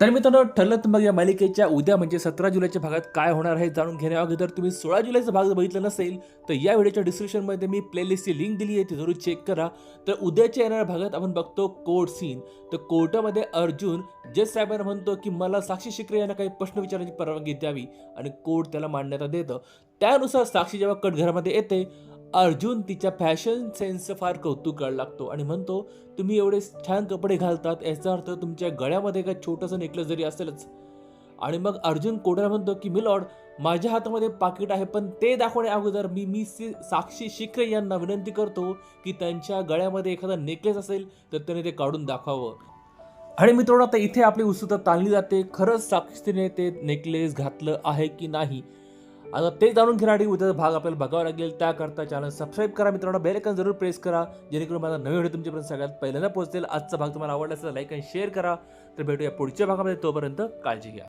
तर मित्रांनो ठरलं तर मग या मालिकेच्या उद्या म्हणजे सतरा जुलैच्या भागात काय होणार आहे जाणून घेण्या अगोदर तुम्ही सोळा जुलैचा भाग बघितला नसेल तर या व्हिडिओच्या डिस्क्रिप्शनमध्ये मी प्लेलिस्टची लिंक दिली आहे ती जरूर चेक करा. तर उद्याच्या येणाऱ्या भागात आपण बघतो कोर्ट सीन तर कोर्टामध्ये अर्जुन जज साहेबांना म्हणतो की मला साक्षी शिकरे यांना काही प्रश्न विचारण्याची परवानगी द्यावी आणि कोर्ट त्याला मान्यता देतं. त्यानुसार साक्षी जेव्हा कटघरामध्ये येते अर्जुन तिच्या फॅशन सेन्सचं फार कौतुक करायला लागतो आणि म्हणतो तुम्ही एवढे छान कपडे घालतात याचा अर्थ तुमच्या गळ्यामध्ये काय छोटंसं नेकलेस जरी असेलच. आणि मग अर्जुन कोडरा म्हणतो की मिलॉर्ड माझ्या हातामध्ये पाकिट आहे पण ते दाखवण्या अगोदर मी मी सी- साक्षी शिखरे यांना विनंती करतो की त्यांच्या गळ्यामध्ये एखादा नेकलेस असेल तर त्याने ते काढून दाखवावं. आणि मित्रांनो आता इथे आपली उत्सुकता ताणली जाते. खरंच साक्षीने ते नेकलेस घातलं आहे की नाही? आता ते जाणून घेण्यासाठी उद्याचा भाग आपल्याला बघावा लागेल. त्याकरता चॅनल सबस्क्राईब करा मित्रांनो बेलकन जरूर प्रेस करा. जेणेकरून माझा नवीन व्हिडिओ तुमच्यापर्यंत सगळ्यात पहिल्यांदा पोहोचेल. आजचा भाग तुम्हाला आवडला असेल लाईक आणि शेअर करा. तर भेटूया पुढच्या भागामध्ये. तोपर्यंत काळजी घ्या.